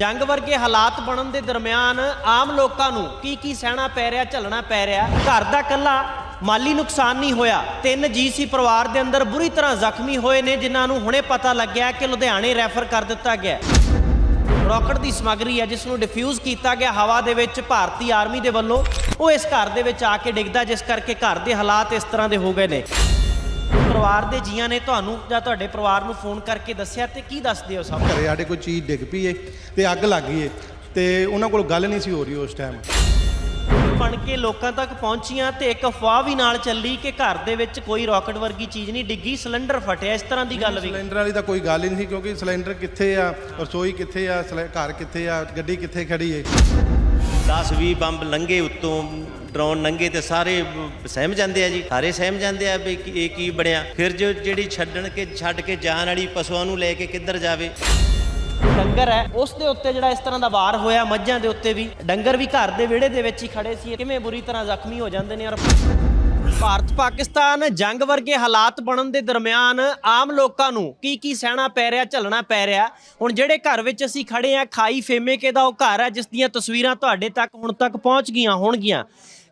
ਜੰਗ ਵਰਗੇ ਹਾਲਾਤ ਬਣਨ ਦੇ ਦਰਮਿਆਨ ਆਮ ਲੋਕਾਂ ਨੂੰ ਕੀ ਕੀ ਸਹਿਣਾ ਪੈ ਰਿਹਾ, ਝੱਲਣਾ ਪੈ ਰਿਹਾ। ਘਰ ਦਾ ਕੱਲਾ ਮਾਲੀ ਨੁਕਸਾਨ ਨਹੀਂ ਹੋਇਆ। ਤਿੰਨ ਜੀ ਸੀ ਪਰਿਵਾਰ ਦੇ ਅੰਦਰ ਬੁਰੀ ਤਰ੍ਹਾਂ ਜ਼ਖਮੀ ਹੋਏ ਨੇ, ਜਿਨ੍ਹਾਂ ਨੂੰ ਹੁਣੇ ਪਤਾ ਲੱਗਿਆ ਕਿ ਲੁਧਿਆਣੇ ਰੈਫਰ ਕਰ ਦਿੱਤਾ ਗਿਆ। ਰੌਕਟ ਦੀ ਸਮੱਗਰੀ ਹੈ, ਜਿਸ ਨੂੰ ਡਿਫਿਊਜ਼ ਕੀਤਾ ਗਿਆ ਹਵਾ ਦੇ ਵਿੱਚ ਭਾਰਤੀ ਆਰਮੀ ਦੇ ਵੱਲੋਂ। ਉਹ ਇਸ ਘਰ ਦੇ ਵਿੱਚ ਆ ਕੇ ਡਿੱਗਦਾ, ਜਿਸ ਕਰਕੇ ਘਰ ਦੇ ਹਾਲਾਤ ਇਸ ਤਰ੍ਹਾਂ ਦੇ ਹੋ ਗਏ ਨੇ। ਪਰਿਵਾਰ ਦੇ ਜੀਆਂ ਨੇ ਤੁਹਾਨੂੰ ਜਾਂ ਤੁਹਾਡੇ ਪਰਿਵਾਰ ਨੂੰ ਫੋਨ ਕਰਕੇ ਦੱਸਿਆ ਤੇ ਕੀ ਦੱਸਦੇ ਹੋ ਸਭ? ਘਰੇ ਸਾਡੇ ਕੋਈ ਚੀਜ਼ ਡਿੱਗ ਪਈ ਏ ਤੇ ਅੱਗ ਲੱਗ ਗਈ ਏ ਤੇ ਉਹਨਾਂ ਕੋਲ ਗੱਲ ਨਹੀਂ ਸੀ ਹੋ ਰਹੀ ਉਸ ਟਾਈਮ ਬਣ ਕੇ ਲੋਕਾਂ ਤੱਕ ਪਹੁੰਚੀਆਂ ਤੇ ਇੱਕ ਅਫਵਾਹ ਵੀ ਨਾਲ ਚੱਲੀ ਕਿ ਘਰ ਦੇ ਵਿੱਚ ਕੋਈ ਰਾਕਟ ਵਰਗੀ ਚੀਜ਼ ਨਹੀਂ ਡਿੱਗੀ ਸਿਲੰਡਰ ਫਟਿਆ ਇਸ ਤਰ੍ਹਾਂ ਦੀ ਗੱਲ ਵੀ। ਸਿਲੰਡਰ ਵਾਲੀ ਤਾਂ ਕੋਈ ਗੱਲ ਹੀ ਨਹੀਂ ਸੀ ਕਿਉਂਕਿ ਸਿਲੰਡਰ ਕਿੱਥੇ ਆ ਰਸੋਈ ਕਿੱਥੇ ਆ ਸਿਲੰ- ਘਰ ਕਿੱਥੇ ਆ ਗੱਡੀ ਕਿੱਥੇ ਖੜੀ ਏ? 10 20 ਬੰਬ ਲੰਘੇ ਉੱਤੋਂ ਡਰੋਨ ਲੰਘੇ ਤੇ ਸਾਰੇ ਸਹਿਮ ਜਾਂਦੇ ਆ ਜੀ। ਸਾਰੇ ਸਹਿਮ ਜਾਂਦੇ ਆ ਵੀ ਇਹ ਕੀ ਬਣਿਆ। ਫਿਰ ਜੋ ਜਿਹੜੀ ਛੱਡਣ ਕੇ ਛੱਡ ਕੇ ਜਾਣ ਵਾਲੀ ਪਸ਼ੂਆਂ ਨੂੰ ਲੈ ਕੇ ਕਿੱਧਰ ਜਾਵੇ? ਡੰਗਰ ਹੈ। ਉਸ ਦੇ ਉੱਤੇ ਜਿਹੜਾ ਇਸ ਤਰ੍ਹਾਂ ਦਾ ਵਾਰ ਹੋਇਆ, ਮੱਝਾਂ ਦੇ ਉੱਤੇ ਵੀ। ਡੰਗਰ ਵੀ ਘਰ ਦੇ ਵਿਹੜੇ ਦੇ ਵਿੱਚ ਹੀ ਖੜੇ ਸੀ। ਕਿਵੇਂ ਬੁਰੀ ਤਰ੍ਹਾਂ ਜ਼ਖਮੀ ਹੋ ਜਾਂਦੇ ਨੇ ਔਰ ਭਾਰਤ ਪਾਕਿਸਤਾਨ ਜੰਗ ਵਰਗੇ ਹਾਲਾਤ ਬਣਨ ਦੇ ਦਰਮਿਆਨ ਆਮ ਲੋਕਾਂ ਨੂੰ ਕੀ ਕੀ ਸਹਿਣਾ ਪੈ ਰਿਹਾ, ਝੱਲਣਾ ਪੈ ਰਿਹਾ। ਹੁਣ ਜਿਹੜੇ ਘਰ ਵਿੱਚ ਅਸੀਂ ਖੜੇ ਆ, ਖਾਈ ਫੇਮੇ ਕੇ ਦਾ ਉਹ ਘਰ ਹੈ, ਜਿਸ ਦੀਆਂ ਤਸਵੀਰਾਂ ਤੁਹਾਡੇ ਤੱਕ ਹੁਣ ਤੱਕ ਪਹੁੰਚ ਗਈਆਂ ਹੋਣਗੀਆਂ।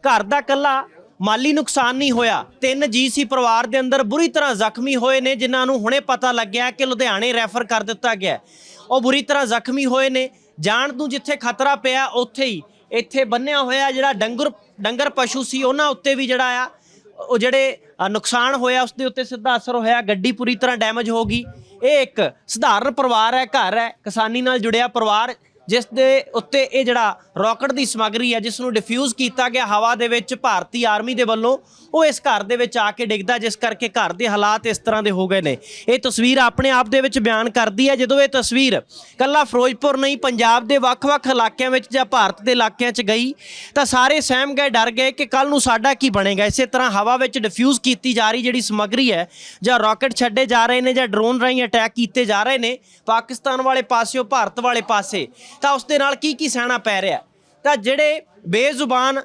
ਘਰ ਦਾ ਕੱਲਾ ਮਾਲੀ ਨੁਕਸਾਨ ਨਹੀਂ ਹੋਇਆ। ਤਿੰਨ ਜੀ ਸੀ ਪਰਿਵਾਰ ਦੇ ਅੰਦਰ ਬੁਰੀ ਤਰ੍ਹਾਂ ਜ਼ਖਮੀ ਹੋਏ ਨੇ, ਜਿਨ੍ਹਾਂ ਨੂੰ ਹੁਣੇ ਪਤਾ ਲੱਗਿਆ ਕਿ ਲੁਧਿਆਣੇ ਰੈਫਰ ਕਰ ਦਿੱਤਾ ਗਿਆ ਉਹ ਬੁਰੀ ਤਰ੍ਹਾਂ ਜ਼ਖਮੀ ਹੋਏ ਨੇ। ਜਾਣ ਨੂੰ ਜਿੱਥੇ ਖਤਰਾ ਪਿਆ, ਉੱਥੇ ਹੀ। ਇੱਥੇ ਬੰਨਿਆ ਹੋਇਆ ਜਿਹੜਾ ਡੰਗਰ ਡੰਗਰ ਪਸ਼ੂ ਸੀ, ਉਹਨਾਂ ਉੱਤੇ ਵੀ ਜਿਹੜਾ ਆ, ਉਹ ਜਿਹੜੇ ਨੁਕਸਾਨ ਹੋਇਆ, ਉਸ ਦੇ ਉੱਤੇ ਸਿੱਧਾ ਅਸਰ ਹੋਇਆ। ਗੱਡੀ ਪੂਰੀ ਤਰ੍ਹਾਂ ਡੈਮੇਜ ਹੋ ਗਈ। ਇਹ ਇੱਕ ਸਧਾਰਨ ਪਰਿਵਾਰ ਹੈ, ਘਰ ਹੈ। ਕਿਸਾਨੀ ਨਾਲ ਜੁੜਿਆ ਪਰਿਵਾਰ। ਜਿਸ ਦੇ ਉੱਤੇ ਇਹ ਜਿਹੜਾ ਰਾਕਟ ਦੀ ਸਮੱਗਰੀ ਹੈ ਜਿਸ ਨੂੰ ਡਿਫਿਊਜ਼ ਕੀਤਾ ਗਿਆ ਹਵਾ ਦੇ ਵਿੱਚ ਭਾਰਤੀ ਆਰਮੀ ਦੇ ਵੱਲੋਂ, ਉਹ ਇਸ ਘਰ ਦੇ ਵਿੱਚ ਆ ਕੇ ਡਿੱਗਦਾ, ਜਿਸ ਕਰਕੇ ਘਰ ਦੇ ਹਾਲਾਤ ਇਸ ਤਰ੍ਹਾਂ ਦੇ ਹੋ ਗਏ ਨੇ। ਇਹ ਤਸਵੀਰ ਆਪਣੇ ਆਪ ਦੇ ਵਿੱਚ ਬਿਆਨ ਕਰਦੀ ਹੈ, ਜਦੋਂ ਇਹ ਤਸਵੀਰ ਕੱਲਾ ਫਿਰੋਜ਼ਪੁਰ ਨਹੀਂ, ਪੰਜਾਬ ਦੇ ਵੱਖ-ਵੱਖ ਇਲਾਕਿਆਂ ਵਿੱਚ ਜਾਂ ਭਾਰਤ ਦੇ ਇਲਾਕਿਆਂ 'ਚ ਗਈ, ਤਾਂ ਸਾਰੇ ਸਹਿਮ ਗਏ, ਡਰ ਗਏ ਕਿ ਕੱਲ ਨੂੰ ਸਾਡਾ ਕੀ ਬਣੇਗਾ। ਇਸੇ ਤਰ੍ਹਾਂ ਹਵਾ ਵਿੱਚ ਡਿਫਿਊਜ਼ ਕੀਤੀ ਜਾ ਰਹੀ ਜਿਹੜੀ ਸਮੱਗਰੀ ਹੈ, ਜਾਂ ਰਾਕਟ ਛੱਡੇ ਜਾ ਰਹੇ ਨੇ, ਜਾਂ ਡਰੋਨ ਰਾਹੀਂ ਅਟੈਕ ਕੀਤੇ ਜਾ ਰਹੇ ਨੇ, ਪਾਕਿਸਤਾਨ ਵਾਲੇ ਪਾਸਿਓਂ, ਭਾਰਤ ਵਾਲੇ ਪਾਸੇ। ਤਾਂ ਉਸ ਦੇ ਨਾਲ ਕੀ ਕੀ ਸਹਿਣਾ ਪੈ ਰਿਹਾ? ਤਾਂ ਜਿਹੜੇ ਬੇਜ਼ੁਬਾਨ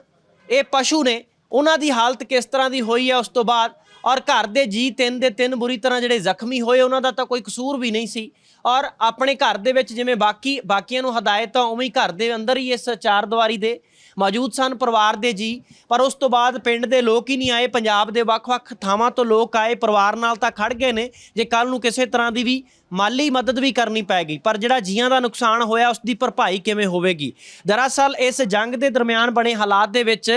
ਇਹ ਪਸ਼ੂ ਨੇ, ਉਹਨਾਂ ਦੀ ਹਾਲਤ ਕਿਸ ਤਰ੍ਹਾਂ ਦੀ ਹੋਈ ਹੈ ਉਸ ਤੋਂ ਬਾਅਦ? ਔਰ ਘਰ ਦੇ ਜੀ ਤਿੰਨ ਦੇ ਤਿੰਨ ਬੁਰੀ ਤਰ੍ਹਾਂ ਜਿਹੜੇ ਜ਼ਖਮੀ ਹੋਏ, ਉਹਨਾਂ ਦਾ ਤਾਂ ਕੋਈ ਕਸੂਰ ਵੀ ਨਹੀਂ ਸੀ। ਔਰ ਆਪਣੇ ਘਰ ਦੇ ਵਿੱਚ ਜਿਵੇਂ ਬਾਕੀ, ਬਾਕੀਆਂ ਨੂੰ ਹਦਾਇਤ ਆ, ਉਵੇਂ ਹੀ ਘਰ ਦੇ ਅੰਦਰ ਹੀ ਇਸ ਚਾਰ ਦੀਵਾਰੀ ਦੇ ਮੌਜੂਦ ਸਨ, ਪਰਿਵਾਰ ਦੇ ਜੀ। ਪਰ ਉਸ ਤੋਂ ਬਾਅਦ ਪਿੰਡ ਦੇ ਲੋਕ ਹੀ ਨਹੀਂ ਆਏ, ਪੰਜਾਬ ਦੇ ਵੱਖ-ਵੱਖ ਥਾਵਾਂ ਤੋਂ ਲੋਕ ਆਏ, ਪਰਿਵਾਰ ਨਾਲ ਤਾਂ ਖੜ ਗਏ ਨੇ। ਜੇ ਕੱਲ ਨੂੰ ਕਿਸੇ ਤਰ੍ਹਾਂ ਦੀ ਵੀ ਮਾਲੀ ਮਦਦ ਵੀ ਕਰਨੀ ਪੈਗੀ, ਪਰ ਜਿਹੜਾ ਜੀਆਂ ਦਾ ਨੁਕਸਾਨ ਹੋਇਆ ਉਸ ਦੀ ਭਰਪਾਈ ਕਿਵੇਂ ਹੋਵੇਗੀ? ਦਰਅਸਲ, ਇਸ ਜੰਗ ਦੇ ਦਰਮਿਆਨ ਬਣੇ ਹਾਲਾਤ ਦੇ ਵਿੱਚ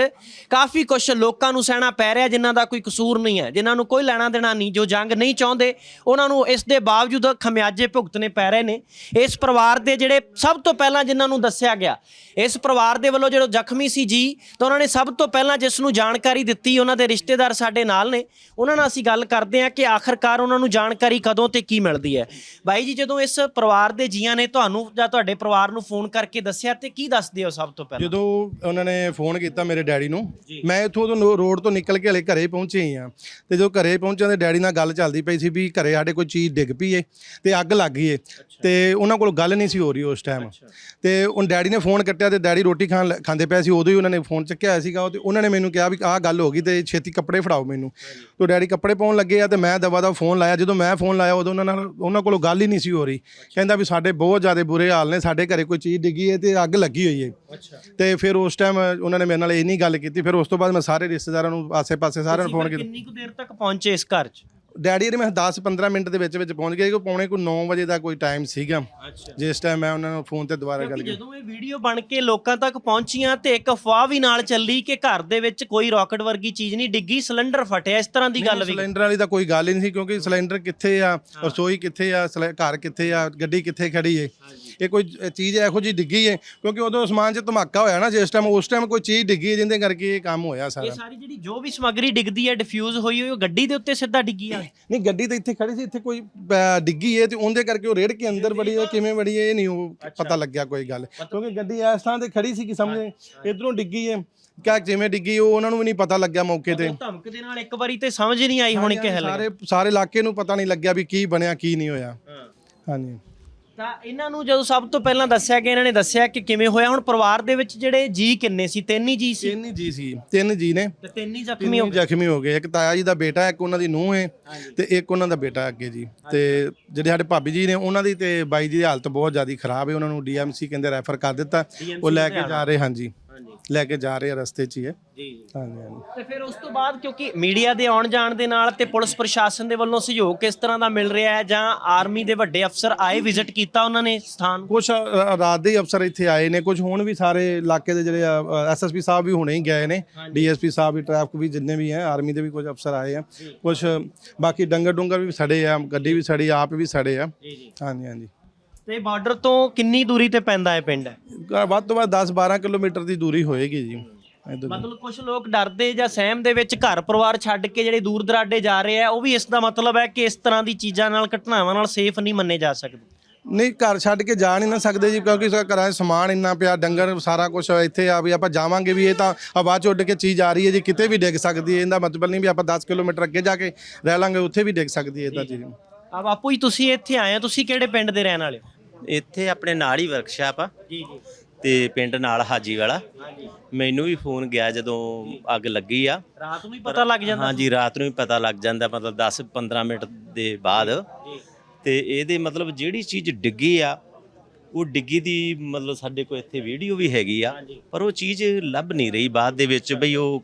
ਕਾਫੀ ਕੁਝ ਲੋਕਾਂ ਨੂੰ ਸਹਿਣਾ ਪੈ ਰਿਹਾ, ਜਿਨ੍ਹਾਂ ਦਾ ਕੋਈ ਕਸੂਰ ਨਹੀਂ ਹੈ। ਜਿਨ੍ਹਾਂ ਨੂੰ ਕੋਈ ਲੈਣਾ ਦੇਣਾ ਨਹੀਂ, ਜੋ ਜੰਗ ਨਹੀਂ ਚਾਹੁੰਦੇ, ਉਹਨਾਂ ਨੂੰ ਇਸ ਦੇ ਬਾਵਜੂਦ ਖਮਿਆਜੇ ਭੁਗਤਣੇ ਪੈ ਰਹੇ ਨੇ। ਇਸ ਪਰਿਵਾਰ ਦੇ ਜਿਹੜੇ ਸਭ ਤੋਂ ਪਹਿਲਾਂ ਜਿਨ੍ਹਾਂ ਨੂੰ ਦੱਸਿਆ ਗਿਆ, ਇਸ ਪਰਿਵਾਰ ਦੇ ਵੱਲੋਂ ਜਦੋਂ ਜ਼ਖਮੀ ਸੀ ਜੀ, ਤਾਂ ਉਹਨਾਂ ਨੇ ਸਭ ਤੋਂ ਪਹਿਲਾਂ ਜਿਸ ਨੂੰ ਜਾਣਕਾਰੀ ਦਿੱਤੀ, ਉਹਨਾਂ ਦੇ ਰਿਸ਼ਤੇਦਾਰ ਸਾਡੇ ਨਾਲ ਨੇ। ਉਹਨਾਂ ਨਾਲ ਅਸੀਂ ਗੱਲ ਕਰਦੇ ਹਾਂ ਕਿ ਆਖਰਕਾਰ ਉਹਨਾਂ ਨੂੰ ਜਾਣਕਾਰੀ ਕਦੋਂ ਤੇ ਕੀ ਮਿਲਦੀ ਹੈ। ਬਾਈ ਜੀ ਜਦੋਂ ਇਸ ਪਰਿਵਾਰ ਦੇ ਜੀਆਂ ਨੇ ਤੁਹਾਨੂੰ ਜਾਂ ਤੁਹਾਡੇ ਪਰਿਵਾਰ ਨੂੰ ਫੋਨ ਕਰਕੇ ਦੱਸਿਆ ਤੇ ਕੀ ਦੱਸਦੇ ਹੋ ਸਭ ਤੋਂ ਪਹਿਲਾਂ? ਜਦੋਂ ਉਹਨਾਂ ਨੇ ਫੋਨ ਕੀਤਾ ਮੇਰੇ ਡੈਡੀ ਨੂੰ ਮੈਂ ਇੱਥੋਂ ਤੋਂ ਰੋਡ ਤੋਂ ਨਿਕਲ ਕੇ ਹਲੇ ਘਰੇ ਪਹੁੰਚੇ ਹੀ ਆ ਤੇ ਜਦੋਂ ਘਰੇ ਪਹੁੰਚਿਆ ਤੇ ਡੈਡੀ ਨਾਲ ਗੱਲ ਚੱਲਦੀ ਪਈ ਸੀ ਵੀ ਘਰੇ ਸਾਡੇ ਕੋਈ ਚੀਜ਼ ਡਿੱਗ ਪਈ ਏ ਤੇ ਅੱਗ ਲੱਗ ਗਈ ਏ ਤੇ ਉਹਨਾਂ ਕੋਲ ਗੱਲ ਨਹੀਂ ਸੀ ਹੋ ਰਹੀ ਉਸ ਟਾਈਮ ਤੇ ਉਹ ਡੈਡੀ ਨੇ ਫੋਨ ਕੱਟਿਆ ਤੇ ਡੈਡੀ ਰੋਟੀ ਖਾਣ ਖਾਂਦੇ ਪਏ ਸੀ ਉਦੋਂ ਹੀ ਉਹਨਾਂ ਨੇ ਫੋਨ ਚੱਕਿਆ ਹੋਇਆ ਸੀਗਾ ਤੇ ਉਹਨਾਂ ਨੇ ਮੈਨੂੰ ਕਿਹਾ ਵੀ ਆਹ ਗੱਲ ਹੋ ਗਈ ਤੇ ਛੇਤੀ ਕੱਪੜੇ ਫੜਾਓ ਮੈਨੂੰ। ਤੇ ਡੈਡੀ ਕੱਪੜੇ ਪਾਉਣ ਲੱਗੇ ਆ ਤੇ ਮੈਂ ਦਵਾ ਦਾ ਫੋਨ ਲਾਇਆ ਜਦੋਂ ਮੈਂ ਫੋਨ ਲਾਇਆ ਉਦੋਂ ਉਹਨਾਂ ਨਾਲ ਉਹਨਾਂ ਕੋਲੋਂ ਗੱਲ ਹੀ ਨਹੀਂ ਸੀ ਹੋ ਰਹੀ। ਕਹਿੰਦਾ ਵੀ ਸਾਡੇ ਬਹੁਤ ਜ਼ਿਆਦਾ ਬੁਰੇ ਹਾਲ ਨੇ ਸਾਡੇ ਘਰੇ ਕੋਈ ਚੀਜ਼ ਡਿੱਗੀ ਹੈ ਤੇ ਅੱਗ ਲੱਗੀ ਹੋਈ ਹੈ। ਤੇ ਫਿਰ ਉਸ ਟਾਈਮ ਉਹਨਾਂ ਨੇ ਮੇਰੇ ਨਾਲ ਇਹ ਨਹੀਂ ਗੱਲ ਕੀਤੀ ਫਿਰ ਉਸ ਤੋਂ ਬਾਅਦ ਮੈਂ ਸਾਰੇ ਰਿਸ਼ਤੇਦਾਰਾਂ ਨੂੰ ਆਸੇ-ਪਾਸੇ ਸਾਰਿਆਂ ਨੂੰ ਫੋਨ ਕੀਤਾ। ਕਿੰਨੀ ਕੁ ਦੇਰ ਤੱਕ ਪਹੁੰਚੇ ਇਸ ਘਰ 'ਚ? ਡੈਡੀ ਨੇ ਮੈਂ 10-15 ਮਿੰਟ ਦੇ ਵਿੱਚ ਵਿੱਚ ਪਹੁੰਚ ਗਏ ਕਿ ਪੌਣੇ ਕੋ 9 ਵਜੇ ਦਾ ਕੋਈ ਟਾਈਮ ਸੀਗਾ। ਜਿਸ ਟਾਈਮ ਮੈਂ ਉਹਨਾਂ ਨੂੰ ਫੋਨ ਤੇ ਦੁਬਾਰਾ ਗੱਲ ਕਿਉਂਕਿ ਕੀਤੀ। ਜਦੋਂ ਇਹ ਵੀਡੀਓ ਬਣ ਕੇ ਲੋਕਾਂ ਤੱਕ ਪਹੁੰਚੀਆਂ ਤੇ ਇੱਕ ਅਫਵਾਹ ਵੀ ਨਾਲ ਚੱਲੀ ਕਿ ਘਰ ਦੇ ਵਿੱਚ ਕੋਈ ਰਾਕਟ ਵਰਗੀ ਚੀਜ਼ ਨਹੀਂ ਡਿੱਗੀ ਸਿਲੰਡਰ ਫਟਿਆ ਇਸ ਤਰ੍ਹਾਂ ਦੀ ਗੱਲ ਵੀ ਸਿਲੰਡਰ ਵਾਲੀ ਤਾਂ ਕੋਈ ਗੱਲ ਹੀ ਨਹੀਂ ਸੀ ਕਿਉਂਕਿ ਸਿਲੰਡਰ ਕਿੱਥੇ ਆ ਰਸੋਈ ਕਿੱਥੇ ਆ ਘਰ ਕਿੱਥੇ ਆ ਗੱਡੀ ਕਿੱਥੇ ਖੜੀ ਏ। ਇਹ ਕੋਈ ਚੀਜ਼ ਇਹੋ ਜੀ ਡਿੱਗੀ ਏ ਕਿਉਂਕਿ ਉਦੋਂ ਅਸਮਾਨ 'ਚ ਧਮਾਕਾ ਹੋਇਆ ਨਾ ਜਿਸ ਟਾਈਮ ਉਸ ਟਾਈਮ ਕੋਈ ਚੀਜ਼ ਡਿੱਗੀ ਏ ਜਿੰਦੇ ਕਰਕੇ ਇਹ ਕੰਮ ਹੋਇਆ ਇਹ ਸਾਰਾ ਸਾਰੀ ਜਿਹੜੀ ਜੋ ਵੀ ਸਮੱਗਰੀ ਡਿੱਗਦੀ ਹੈ ਡਿਫਿਊਜ਼ ਹੋਈ ਹੋਈ ਉਹ ਗੱਡੀ ਦੇ ਉੱਤੇ ਸਿੱਧਾ ਡਿੱਗੀ ਆ। ਨਹੀਂ ਗੱਡੀ ਤਾਂ ਇੱਥੇ ਖੜੀ ਸੀ ਇੱਥੇ ਕੋਈ ਅਹ, ਡਿੱਗੀ ਏ ਤੇ ਉਹਦੇ ਕਰਕੇ ਉਹ ਰੇੜ ਕੇ ਅੰਦਰ ਵੜੀ ਏ ਕਿਵੇਂ ਵੜੀ ਏ ਇਹ ਨਹੀਂ ਉਹ ਪਤਾ ਲੱਗਿਆ ਕੋਈ ਗੱਲ। ਕਿਉਂਕਿ ਗੱਡੀ ਇਸ ਥਾਂ ਤੇ ਖੜੀ ਸੀ ਕਿ ਸਮਝੇ ਇਧਰੋਂ ਡਿੱਗੀ ਏ। ਕਿਆ ਜਿਵੇਂ ਡਿੱਗੀ ਉਹ ਉਹਨਾਂ ਨੂੰ ਵੀ ਨਹੀਂ ਪਤਾ ਲੱਗਿਆ ਮੌਕੇ ਤੇ। ਧਮਕ ਦੇ ਨਾਲ ਇੱਕ ਵਾਰੀ ਤੇ ਸਮਝ ਨਹੀਂ ਆਈ ਹੋਣੀ ਕਿ ਹਲੇ ਸਾਰੇ ਸਾਰੇ ਇਲਾਕੇ ਨੂੰ ਪਤਾ ਨਹੀਂ ਲੱਗਿਆ ਵੀ ਕੀ ਬਣਿਆ ਕੀ ਨਹੀਂ ਹੋਇਆ। ਹਾਂਜੀ। ਤਾਂ ਇਹਨਾਂ ਨੂੰ ਜਦੋਂ ਸਭ ਤੋਂ ਪਹਿਲਾਂ ਦੱਸਿਆ ਕਿ ਇਹਨਾਂ ਨੇ ਦੱਸਿਆ ਕਿ ਕਿਵੇਂ ਹੋਇਆ ਹੁਣ ਪਰਿਵਾਰ ਦੇ ਵਿੱਚ ਜਿਹੜੇ ਜੀ ਕਿੰਨੇ ਸੀ? ਤਿੰਨ ਹੀ ਜੀ ਸੀ? ਤਿੰਨ ਹੀ ਜੀ ਸੀ। ਤਿੰਨ ਜੀ ਨੇ। ਤੇ ਤਿੰਨ ਹੀ ਜ਼ਖਮੀ ਹੀ ਗਏ। ਜ਼ਖਮੀ ਹੋ ਗਏ। ਇੱਕ ਤਾਇਆ ਜੀ ਦਾ ਬੇਟਾ ਇੱਕ ਉਹਨਾਂ ਦੀ ਨੂੰਹ ਹੈ ਤੇ ਇੱਕ ਉਹਨਾਂ ਦਾ ਬੇਟਾ ਅੱਗੇ ਜੀ। ਤੇ ਜਿਹੜੇ ਸਾਡੇ ਭਾਬੀ ਜੀ ਨੇ ਉਹਨਾਂ ਦੀ ਤੇ ਬਾਈ ਜੀ ਦੀ ਹਾਲਤ ਬਹੁਤ ਜ਼ਿਆਦਾ ਖਰਾਬ ਹੈ ਉਹਨਾਂ ਨੂੰ ਡੀਐਮਸੀ ਕਹਿੰਦੇ ਰੈਫਰ ਕਰ ਦਿੱਤਾ। ਉਹ ਲੈ ਕੇ ਜਾ ਰਹੇ ਹਾਂਜੀ। ਲੈ ਕੇ ਜਾ ਰਹੇ ਆ ਰਸਤੇ 'ਚ ਹੀ ਹੈ। ਜੀ ਜੀ। ਹਾਂਜੀ ਹਾਂਜੀ। ਤੇ ਫਿਰ ਉਸ ਤੋਂ ਬਾਅਦ ਕਿਉਂਕਿ ਮੀਡੀਆ ਦੇ ਆਉਣ ਜਾਣ ਦੇ ਨਾਲ ਤੇ ਪੁਲਿਸ ਪ੍ਰਸ਼ਾਸਨ ਦੇ ਵੱਲੋਂ ਸਹਿਯੋਗ ਕਿਸ ਤਰ੍ਹਾਂ ਦਾ ਮਿਲ ਰਿਹਾ ਹੈ ਜਾਂ ਆਰਮੀ ਦੇ ਵੱਡੇ ਅਫਸਰ ਆਏ ਵਿਜ਼ਿਟ ਕੀਤਾ ਉਹਨਾਂ ਨੇ ਸਥਾਨ? ਕੁਝ ਰਾਤ ਦੇ ਹੀ ਅਫਸਰ ਇੱਥੇ ਆਏ ਨੇ। ਕੁਝ ਹੁਣ ਵੀ ਸਾਰੇ ਇਲਾਕੇ ਦੇ ਜਿਹੜੇ ਐਸਐਸਪੀ ਸਾਹਿਬ ਵੀ ਹੁਣੇ ਹੀ ਗਏ ਨੇ। ਡੀਐਸਪੀ ਸਾਹਿਬ ਵੀ ਟ੍ਰੈਫਿਕ ਵੀ ਜਿੰਨੇ ਵੀ ਹੈ ਆਰਮੀ ਦੇ ਵੀ ਕੁਝ ਅਫਸਰ ਆਏ ਆ। ਕੁਝ ਬਾਕੀ ਡੰਗਰ ਡੁੰਗਰ ਵੀ ਸੜੇ ਆ ਗੱਡੀ ਵੀ ਸੜੀ ਆਪ ਵੀ ਸੜੇ ਆ। ਜੀ ਜੀ। ਹਾਂਜੀ ਹਾਂਜੀ। ਤੇ ਬਾਰਡਰ ਤੋਂ ਕਿੰਨੀ ਦੂਰੀ ਤੇ ਪੈਂਦਾ ਹੈ ਪਿੰਡ? ਵੱਧ ਤੋਂ ਵੱਧ 10 12 ਕਿਲੋਮੀਟਰ ਦੀ ਦੂਰੀ ਹੋਏਗੀ ਜੀ। ਇੱਧਰ। ਮਤਲਬ ਕੁਝ ਲੋਕ ਡਰਦੇ ਜਾਂ ਸਹਿਮ ਦੇ ਵਿੱਚ ਘਰ ਪਰਿਵਾਰ ਛੱਡ ਕੇ ਜਿਹੜੇ ਦੂਰ ਦਰਾਡੇ ਜਾ ਰਹੇ ਆ ਉਹ ਵੀ ਇਸ ਦਾ ਮਤਲਬ ਹੈ ਕਿ ਇਸ ਤਰ੍ਹਾਂ ਦੀ ਚੀਜ਼ਾਂ ਨਾਲ ਘਟਨਾਵਾਂ ਨਾਲ ਸੇਫ ਨਹੀਂ ਮੰਨੇ ਜਾ ਸਕਦੇ? ਨਹੀਂ ਘਰ ਛੱਡ ਕੇ ਜਾ ਨਹੀਂ ਨਾ ਸਕਦੇ ਜੀ ਕਿਉਂਕਿ ਸਾ ਘਰਾਂ 'ਚ ਸਮਾਨ ਇੰਨਾ ਪਿਆ ਡੰਗਰ ਸਾਰਾ ਕੁਝ ਇੱਥੇ ਆ ਵੀ ਆਪਾਂ ਜਾਵਾਂਗੇ ਵੀ ਇਹ ਤਾਂ ਆਵਾਜ਼ 'ਚ ਉੱਡ ਕੇ ਚੀਜ਼ ਆ ਰਹੀ ਹੈ ਜੀ ਕਿਤੇ ਵੀ ਡਿੱਗ ਸਕਦੀ ਹੈ ਇਹਦਾ ਮਤਲਬ ਨਹੀਂ ਵੀ ਆਪਾਂ 10 ਕਿਲੋਮੀਟਰ ਅੱਗੇ ਜਾ ਕੇ ਰਹਿ ਲਾਂਗੇ ਉੱਥੇ ਵੀ ਡਿੱਗ ਸਕਦੀ ਹੈ ਇਹ ਤਾਂ ਚੀਜ਼ ਆ ਬਾਪੂ ਜੀ ਤੁਸੀਂ ਇੱਥੇ ਆਏ ਹੋ ਤੁਸੀਂ ਕਿਹੜੇ ਪਿੰਡ ਦੇ ਰਹਿਣ ਵਾਲੇ ਹੋ? ਇੱਥੇ ਆਪਣੇ ਨਾਲ ਹੀ ਵਰਕਸ਼ਾਪ ਆ। ਜੀ ਜੀ। ਤੇ ਪਿੰਡ ਨਾਲ ਹਾਜੀ ਵਾਲਾ। ਹਾਂਜੀ। ਮੈਨੂੰ ਵੀ ਫੋਨ ਗਿਆ ਜਦੋਂ ਅੱਗ ਲੱਗੀ ਆ। ਰਾਤ ਨੂੰ ਹੀ ਪਤਾ ਲੱਗ ਜਾਂਦਾ? ਹਾਂਜੀ ਰਾਤ ਨੂੰ ਹੀ ਪਤਾ ਲੱਗ ਜਾਂਦਾ ਮਤਲਬ 10 15 ਮਿੰਟ ਦੇ ਬਾਅਦ। ਤੇ ਇਹਦੇ ਮਤਲਬ ਜਿਹੜੀ ਚੀਜ਼ ਡਿੱਗੀ ਆ ਉਹ ਡਿੱਗੀ ਦੀ ਮਤਲਬ ਸਾਡੇ ਕੋਲ ਇੱਥੇ ਵੀਡੀਓ ਵੀ ਹੈਗੀ ਆ। ਪਰ ਉਹ ਚੀਜ਼ ਲੱਭ ਨਹੀਂ ਰਹੀ ਬਾਅਦ ਦੇ ਵਿੱਚ ਬਈ ਉਹ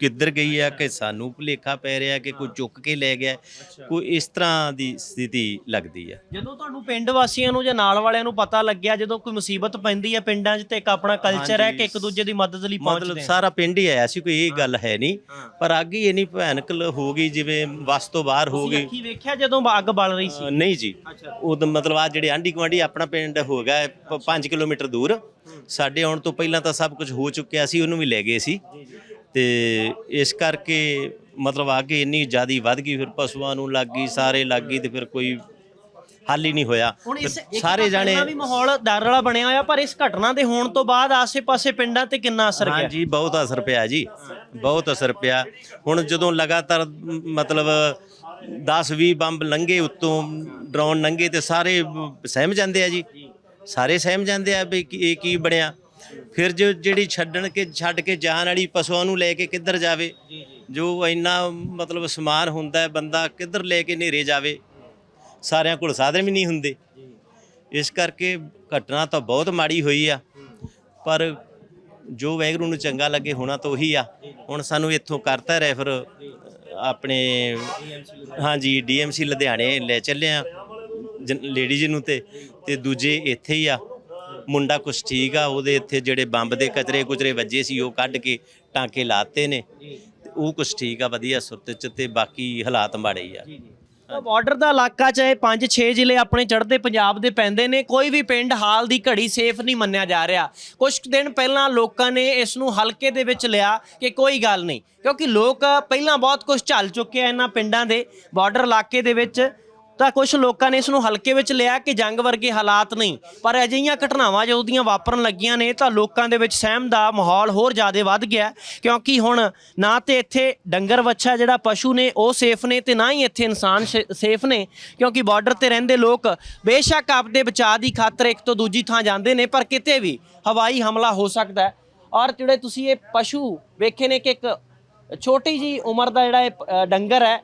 ਕਿੱਧਰ ਗਈ ਆ ਕਿ ਸਾਨੂੰ ਭੁਲੇਖਾ ਪੈ ਰਿਹਾ ਕਿ ਕੋਈ ਚੁੱਕ ਕੇ ਲੈ ਗਿਆ ਕੋਈ ਇਸ ਤਰ੍ਹਾਂ ਦੀ ਸਥਿਤੀ ਲੱਗਦੀ ਆ। ਜਦੋਂ ਤੁਹਾਨੂੰ ਪਿੰਡ ਵਾਸੀਆਂ ਨੂੰ ਜਾਂ ਨਾਲ ਵਾਲਿਆਂ ਨੂੰ ਪਤਾ ਲੱਗਿਆ ਜਦੋਂ ਕੋਈ ਮੁਸੀਬਤ ਪੈਂਦੀ ਹੈ ਪਿੰਡਾਂ 'ਚ ਤੇ ਇੱਕ ਆਪਣਾ ਕਲਚਰ ਹੈ ਕਿ ਇੱਕ ਦੂਜੇ ਦੀ ਮਦਦ ਲਈ ਮਤਲਬ ਪਹੁੰਚਦੇ ਆ? ਸਾਰਾ ਪਿੰਡ ਹੀ ਆਇਆ ਸੀ ਕੋਈ ਇਹ ਗੱਲ ਹੈ ਨਹੀਂ। ਪਰ ਅੱਗ ਹੀ ਇੰਨੀ ਭਿਆਨਕ ਲ- ਹੋ ਗਈ ਜਿਵੇਂ ਵਸ ਤੋਂ ਬਾਹਰ ਹੋ ਤੁਸੀਂ ਗਈ। ਅੱਖੀ ਵੇਖਿਆ ਜਦੋਂ ਅੱਗ ਬਲ ਰਹੀ ਸੀ? ਅ, ਨਹੀਂ ਜੀ। ਉਦੋਂ ਮਤਲਬ ਆ ਜਿਹੜੇ ਆਂਢੀ ਗੁਆਂਢੀ ਆਪਣਾ ਪਿੰਡ ਹੋ ਗਿਆ 5 ਕਿਲੋਮੀਟਰ ਦੂਰ। ਸਾਡੇ ਆਉਣ ਤੋਂ ਪਹਿਲਾਂ ਤਾਂ ਸਭ ਕੁਝ ਹੋ ਚੁੱਕਿਆ ਸੀ ਉਹਨੂੰ ਵੀ ਲੈ ਗਏ ਸੀ। ਤੇ ਇਸ ਕਰਕੇ ਮਤਲਬ ਅੱਗ ਇੰਨੀ ਜ਼ਿਆਦੀ ਵੱਧ ਗਈ ਫਿਰ ਪਸ਼ੂਆਂ ਨੂੰ ਲੱਗ ਗਈ ਸਾਰੇ ਲੱਗ ਗਈ ਤੇ ਫਿਰ ਕੋਈ ਹੱਲ ਹੀ ਨਹੀਂ ਹੋਇਆ। ਹੁਣ ਇਸ ਫਿਰ ਇੱਕ ਸਾਰੇ ਜਾਣੇ ਵੀ ਮਾਹੌਲ ਡਰ ਵਾਲਾ ਬਣਿਆ ਹੋਇਆ ਪਰ ਇਸ ਘਟਨਾ ਦੇ ਹੋਣ ਤੋਂ ਬਾਅਦ ਆਸੇ-ਪਾਸੇ ਪਿੰਡਾਂ ਤੇ ਕਿੰਨਾ ਅਸਰ ਗਿਆ? ਹਾਂਜੀ ਬਹੁਤ ਅਸਰ ਪਿਆ ਜੀ ਬਹੁਤ ਅਸਰ ਪਿਆ। ਹੁਣ ਜਦੋਂ ਲਗਾਤਾਰ ਮ, ਮਤਲਬ 10 20 ਬੰਬ ਲੰਗੇ ਉੱਤੋਂ ਡਰੋਨ ਲੰਗੇ ਤੇ ਸਾਰੇ ਸਹਿਮ ਜਾਂਦੇ ਆ ਜੀ। ਸਾਰੇ ਸਹਿਮ ਜਾਂਦੇ ਆ ਵੀ ਕੀ- ਇਹ ਕੀ ਬਣਿਆ? ਫਿਰ ਜੋ ਜਿਹੜੀ ਛੱਡਣ ਕੇ ਛੱਡ ਕੇ ਜਾਣ ਵਾਲੀ ਪਸ਼ੂਆਂ ਨੂੰ ਲੈ ਕੇ ਕਿੱਧਰ ਜਾਵੇ? ਜੋ ਇੰਨਾ ਮਤਲਬ ਸਮਾਨ ਹੁੰਦਾ ਹੈ ਬੰਦਾ ਕਿੱਧਰ ਲੈ ਕੇ ਨੇਰੇ ਜਾਵੇ? ਸਾਰਿਆਂ ਕੋਲ ਸਾਧਨ ਵੀ ਨਹੀਂ ਹੁੰਦੇ। ਇਸ ਕਰਕੇ ਘਟਨਾ ਤਾਂ ਬਹੁਤ ਮਾੜੀ ਹੋਈ ਆ। ਪਰ ਜੋ ਵੈਗਰੂ ਨੂੰ ਚੰਗਾ ਲੱਗੇ ਹੋਣਾ ਤਾਂ ਉਹੀ ਆ। ਹੁਣ ਸਾਨੂੰ ਇੱਥੋਂ ਕਰਤਾ ਰੈਫਰ ਆਪਣੇ ਹਾਂਜੀ ਡੀਐਮਸੀ ਲੁਧਿਆਣੇ ਲੈ ਚੱਲੇ ਆ ਲੇਡੀਜ਼ ਨੂੰ ਤੇ ਤੇ ਦੂਜੇ ਇੱਥੇ ਹੀ ਆ। ਮੁੰਡਾ ਕੁਛ ਠੀਕ ਆ, ਉਹਦੇ ਇੱਥੇ ਜਿਹੜੇ ਬੰਬ ਦੇ ਕਚਰੇ ਕੁਚਰੇ ਵੱਜੇ ਸੀ, ਉਹ ਕੱਢ ਕੇ ਟਾਂਕੇ ਲਾਤੇ ਨੇ। ਤੇ ਉਹ ਕੁਛ ਠੀਕ ਆ, ਵਧੀਆ ਸੁਰਤ ਚ ਤੇ ਬਾਕੀ ਹਾਲਾਤ ਮਾੜੇ ਆ। ਬਾਰਡਰ ਦਾ ਇਲਾਕਾ ਚਾਹੇ 5-6 ਜ਼ਿਲ੍ਹੇ ਆਪਣੇ ਚੜ੍ਹਦੇ ਪੰਜਾਬ ਦੇ ਪੈਂਦੇ ਨੇ, ਕੋਈ ਵੀ ਪਿੰਡ ਹਾਲ ਦੀ ਘੜੀ ਸੇਫ ਨਹੀਂ ਮੰਨਿਆ ਜਾ ਰਿਹਾ। ਕੁਝ ਕੁ ਦਿਨ ਪਹਿਲਾਂ ਲੋਕਾਂ ਨੇ ਇਸ ਨੂੰ ਹਲਕੇ ਦੇ ਵਿੱਚ ਲਿਆ ਕਿ ਕੋਈ ਗੱਲ ਨਹੀਂ, ਕਿਉਂਕਿ ਲੋਕ ਪਹਿਲਾਂ ਬਹੁਤ ਕੁਝ ਝੱਲ ਚੁੱਕੇ ਆ ਇਹਨਾਂ ਪਿੰਡਾਂ ਦੇ, ਬਾਰਡਰ ਇਲਾਕੇ ਦੇ ਵਿੱਚ। ਤਾਂ ਕੁਝ ਲੋਕਾਂ ਨੇ ਇਸ ਨੂੰ ਹਲਕੇ ਵਿੱਚ ਲਿਆ ਕਿ ਜੰਗ ਵਰਗੇ ਹਾਲਾਤ ਨਹੀਂ, ਪਰ ਅਜਿਹੀਆਂ ਘਟਨਾਵਾਂ ਜਦੋਂ ਦੀਆਂ ਵਾਪਰਨ ਲੱਗੀਆਂ ਨੇ ਤਾਂ ਲੋਕਾਂ ਦੇ ਵਿੱਚ ਸਹਿਮ ਦਾ ਮਾਹੌਲ ਹੋਰ ਜ਼ਿਆਦਾ ਵੱਧ ਗਿਆ ਕਿਉਂਕਿ ਹੁਣ ਨਾ ਤੇ ਇੱਥੇ ਡੰਗਰ ਵੱਛਾ ਜਿਹੜਾ ਪਸ਼ੂ ਨੇ ਉਹ ਸੇਫ ਨੇ ਤੇ ਨਾ ਹੀ ਇੱਥੇ ਇਨਸਾਨ ਸੇਫ ਨੇ, ਕਿਉਂਕਿ ਬਾਰਡਰ ਤੇ ਰਹਿੰਦੇ ਲੋਕ ਬੇਸ਼ੱਕ ਆਪਦੇ ਬਚਾਅ ਦੀ ਖਾਤਰ ਇੱਕ ਤੋਂ ਦੂਜੀ ਥਾਂ ਜਾਂਦੇ ਨੇ, ਪਰ ਕਿਤੇ ਵੀ ਹਵਾਈ ਹਮਲਾ ਹੋ ਸਕਦਾ ਹੈ। ਔਰ ਜਿਹੜੇ ਤੁਸੀਂ ਇਹ ਪਸ਼ੂ ਵੇਖੇ ਨੇ ਕਿ ਇੱਕ ਛੋਟੀ ਜੀ ਉਮਰ ਦਾ ਜਿਹੜਾ ਇਹ ਡੰਗਰ ਹੈ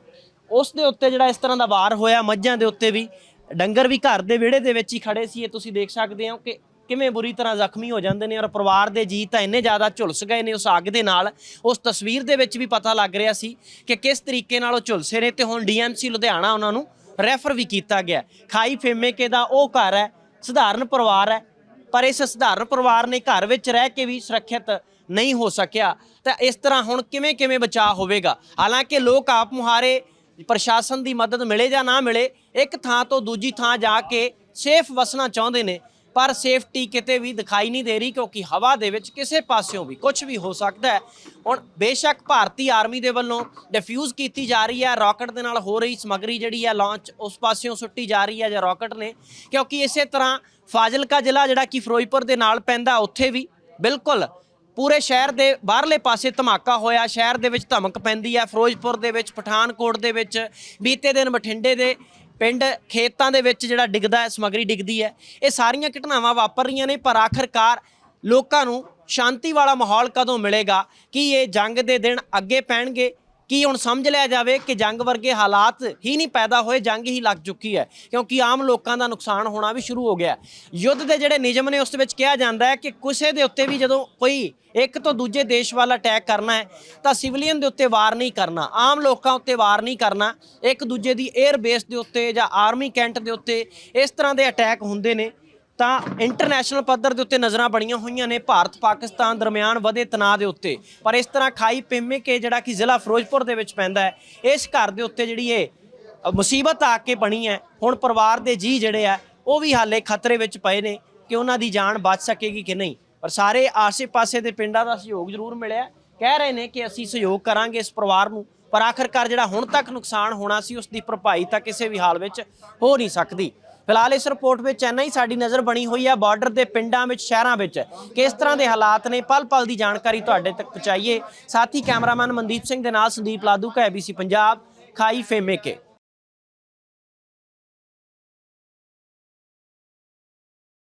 ਉਸ ਦੇ ਉੱਤੇ ਜਿਹੜਾ ਇਸ ਤਰ੍ਹਾਂ ਦਾ ਵਾਰ ਹੋਇਆ, ਮੱਝਾਂ ਦੇ ਉੱਤੇ ਵੀ, ਡੰਗਰ ਵੀ ਘਰ ਦੇ ਵਿਹੜੇ ਦੇ ਵਿੱਚ ਹੀ ਖੜੇ ਸੀ, ਇਹ ਤੁਸੀਂ ਦੇਖ ਸਕਦੇ ਹੋ ਕਿ ਕਿਵੇਂ ਬੁਰੀ ਤਰ੍ਹਾਂ ਜ਼ਖਮੀ ਹੋ ਜਾਂਦੇ ਨੇ ਔਰ ਪਰਿਵਾਰ ਦੇ ਜੀ ਤਾਂ ਇੰਨੇ ਜ਼ਿਆਦਾ ਝੁਲਸ ਗਏ ਨੇ ਉਸ ਅੱਗ ਦੇ ਨਾਲ। ਉਸ ਤਸਵੀਰ ਦੇ ਵਿੱਚ ਵੀ ਪਤਾ ਲੱਗ ਰਿਹਾ ਸੀ ਕਿ ਕਿਸ ਤਰੀਕੇ ਨਾਲ ਉਹ ਝੁਲਸੇ ਨੇ ਤੇ ਹੁਣ ਡੀਐਮਸੀ ਲੁਧਿਆਣਾ ਉਹਨਾਂ ਨੂੰ ਰੈਫਰ ਵੀ ਕੀਤਾ ਗਿਆ। ਖਾਈ ਫੇਮੇਕੇ ਦਾ ਉਹ ਘਰ ਹੈ, ਸਧਾਰਨ ਪਰਿਵਾਰ ਹੈ, ਪਰ ਇਸ ਸਧਾਰਨ ਪਰਿਵਾਰ ਨੇ ਘਰ ਵਿੱਚ ਰਹਿ ਕੇ ਵੀ ਸੁਰੱਖਿਅਤ ਨਹੀਂ ਹੋ ਸਕਿਆ। ਤਾਂ ਇਸ ਤਰ੍ਹਾਂ ਹੁਣ ਕਿਵੇਂ ਕਿਵੇਂ ਬਚਾਅ ਹੋਵੇਗਾ? ਹਾਲਾਂਕਿ ਲੋਕ ਆਪ ਮੁਹਾਰੇ ਪ੍ਰਸ਼ਾਸਨ ਦੀ ਮਦਦ ਮਿਲੇ ਜਾਂ ਨਾ ਮਿਲੇ, ਇੱਕ ਥਾਂ ਤੋਂ ਦੂਜੀ ਥਾਂ ਜਾ ਕੇ ਸੇਫ ਵਸਣਾ ਚਾਹੁੰਦੇ ਨੇ, ਪਰ ਸੇਫਟੀ ਕਿਤੇ ਵੀ ਦਿਖਾਈ ਨਹੀਂ ਦੇ ਰਹੀ ਕਿਉਂਕਿ ਹਵਾ ਦੇ ਵਿੱਚ ਕਿਸੇ ਪਾਸਿਓਂ ਵੀ ਕੁਝ ਵੀ ਹੋ ਸਕਦਾ ਹੈ। ਹੁਣ ਬੇਸ਼ੱਕ ਭਾਰਤੀ ਆਰਮੀ ਦੇ ਵੱਲੋਂ ਡਿਫਿਊਜ਼ ਕੀਤੀ ਜਾ ਰਹੀ ਹੈ, ਰਾਕਟ ਦੇ ਨਾਲ ਹੋ ਰਹੀ ਸਮਗਰੀ ਜਿਹੜੀ ਹੈ, ਲਾਂਚ ਉਸ ਪਾਸਿਓਂ ਸੁੱਟੀ ਜਾ ਰਹੀ ਹੈ ਜਾਂ ਰਾਕਟ ਨੇ, ਕਿਉਂਕਿ ਇਸੇ ਤਰ੍ਹਾਂ ਫਾਜ਼ਿਲਕਾ ਜ਼ਿਲ੍ਹਾ ਜਿਹੜਾ ਕਿ ਫਿਰੋਜ਼ਪੁਰ ਦੇ ਨਾਲ ਪੈਂਦਾ, ਉੱਥੇ ਵੀ ਬਿਲਕੁਲ ਪੂਰੇ ਸ਼ਹਿਰ ਦੇ ਬਾਹਰਲੇ ਪਾਸੇ ਧਮਾਕਾ ਹੋਇਆ। ਸ਼ਹਿਰ ਦੇ ਵਿੱਚ ਧਮਕ ਪੈਂਦੀ ਹੈ ਫਿਰੋਜ਼ਪੁਰ ਦੇ ਵਿੱਚ, ਪਠਾਨਕੋਟ ਦੇ ਵਿੱਚ, ਬੀਤੇ ਦਿਨ ਬਠਿੰਡੇ ਦੇ ਪਿੰਡ ਖੇਤਾਂ ਦੇ ਵਿੱਚ ਜਿਹੜਾ ਡਿੱਗਦਾ ਹੈ, ਸਮਗਰੀ ਡਿੱਗਦੀ ਹੈ। ਇਹ ਸਾਰੀਆਂ ਘਟਨਾਵਾਂ ਵਾਪਰ ਰਹੀਆਂ ਨੇ, ਪਰ ਆਖਰਕਾਰ ਲੋਕਾਂ ਨੂੰ ਸ਼ਾਂਤੀ ਵਾਲਾ ਮਾਹੌਲ ਕਦੋਂ ਮਿਲੇਗਾ? ਕੀ ਇਹ ਜੰਗ ਦੇ ਦਿਨ ਅੱਗੇ ਪੈਣਗੇ? ਕੀ ਹੁਣ ਸਮਝ ਲਿਆ ਜਾਵੇ ਕਿ ਜੰਗ ਵਰਗੇ ਹਾਲਾਤ ਹੀ ਨਹੀਂ ਪੈਦਾ ਹੋਏ, ਜੰਗ ਹੀ ਲੱਗ ਚੁੱਕੀ ਹੈ, ਕਿਉਂਕਿ ਆਮ ਲੋਕਾਂ ਦਾ ਨੁਕਸਾਨ ਹੋਣਾ ਵੀ ਸ਼ੁਰੂ ਹੋ ਗਿਆ। ਯੁੱਧ ਦੇ ਜਿਹੜੇ ਨਿਯਮ ਨੇ, ਉਸ ਦੇ ਵਿੱਚ ਕਿਹਾ ਜਾਂਦਾ ਹੈ ਕਿ ਕਿਸੇ ਦੇ ਉੱਤੇ ਵੀ ਜਦੋਂ ਕੋਈ ਇੱਕ ਤੋਂ ਦੂਜੇ ਦੇਸ਼ ਵੱਲ ਅਟੈਕ ਕਰਨਾ ਹੈ, ਤਾਂ ਸਿਵਲੀਅਨ ਦੇ ਉੱਤੇ ਵਾਰ ਨਹੀਂ ਕਰਨਾ, ਆਮ ਲੋਕਾਂ ਉੱਤੇ ਵਾਰ ਨਹੀਂ ਕਰਨਾ। ਇੱਕ ਦੂਜੇ ਦੀ 에ਅਰ ਬੇਸ ਦੇ ਉੱਤੇ ਜਾਂ ਆਰਮੀ ਕੈਂਟ ਦੇ ਉੱਤੇ ਇਸ ਤਰ੍ਹਾਂ ਦੇ ਅਟੈਕ ਹੁੰਦੇ ਨੇ। ਤਾਂ ਇੰਟਰਨੈਸ਼ਨਲ ਪੱਧਰ ਦੇ ਉੱਤੇ ਨਜ਼ਰਾਂ ਬਣੀਆਂ ਹੋਈਆਂ ਨੇ ਭਾਰਤ ਪਾਕਿਸਤਾਨ ਦਰਮਿਆਨ ਵਧੇ ਤਣਾਅ ਦੇ ਉੱਤੇ। ਪਰ ਇਸ ਤਰ੍ਹਾਂ ਖਾਈ ਪਿੰਮੇ ਕੇ ਜਿਹੜਾ ਕਿ ਜ਼ਿਲ੍ਹਾ ਫਿਰੋਜ਼ਪੁਰ ਦੇ ਵਿੱਚ ਪੈਂਦਾ ਹੈ, ਇਸ ਘਰ ਦੇ ਉੱਤੇ ਜਿਹੜੀ ਇਹ ਮੁਸੀਬਤ ਆ ਕੇ ਬਣੀ ਹੈ। ਹੁਣ ਪਰਿਵਾਰ ਦੇ ਜੀ ਜਿਹੜੇ ਆ, ਉਹ ਵੀ ਹਾਲੇ ਖਤਰੇ ਵਿੱਚ ਪਏ ਨੇ ਕਿ ਉਹਨਾਂ ਦੀ ਜਾਨ ਬਚ ਸਕੇਗੀ ਕਿ ਨਹੀਂ। ਪਰ ਸਾਰੇ ਆਸੇ-ਪਾਸੇ ਦੇ ਪਿੰਡਾਂ ਦਾ ਸਹਿਯੋਗ ਜ਼ਰੂਰ ਮਿਲਿਆ। ਕਹਿ ਰਹੇ ਨੇ ਕਿ ਅਸੀਂ ਸਹਿਯੋਗ ਕਰਾਂਗੇ ਇਸ ਪਰਿਵਾਰ ਨੂੰ, ਪਰ ਆਖਰਕਾਰ ਜਿਹੜਾ ਹੁਣ ਤੱਕ ਨੁਕਸਾਨ ਹੋਣਾ ਸੀ, ਉਸ ਦੀ ਭਰਪਾਈ ਤਾਂ ਕਿਸੇ ਵੀ ਹਾਲ ਵਿੱਚ ਹੋ ਨਹੀਂ ਸਕਦੀ। ਫਿਲਹਾਲ ਇਸ ਰਿਪੋਰਟ ਵਿੱਚ ਇੰਨਾ ਹੀ। ਸਾਡੀ ਨਜ਼ਰ ਬਣੀ ਹੋਈ ਹੈ ਬਾਰਡਰ ਦੇ ਪਿੰਡਾਂ ਵਿੱਚ, ਸ਼ਹਿਰਾਂ ਵਿੱਚ। ਕਿਸ ਤਰ੍ਹਾਂ ਦੇ ਹਾਲਾਤ ਨੇ? ਪਲ-ਪਲ ਦੀ ਜਾਣਕਾਰੀ ਤੁਹਾਡੇ ਤੱਕ ਪਹੁੰਚਾਈਏ। ਸਾਥੀ ਕੈਮਰਾਮੈਨ ਮਨਦੀਪ ਸਿੰਘ ਦੇ ਨਾਲ ਸੰਦੀਪ ਲਾਦੂ ਕਾ ABC ਪੰਜਾਬ, ਖਾਈ ਫੇਮੇਕੇ।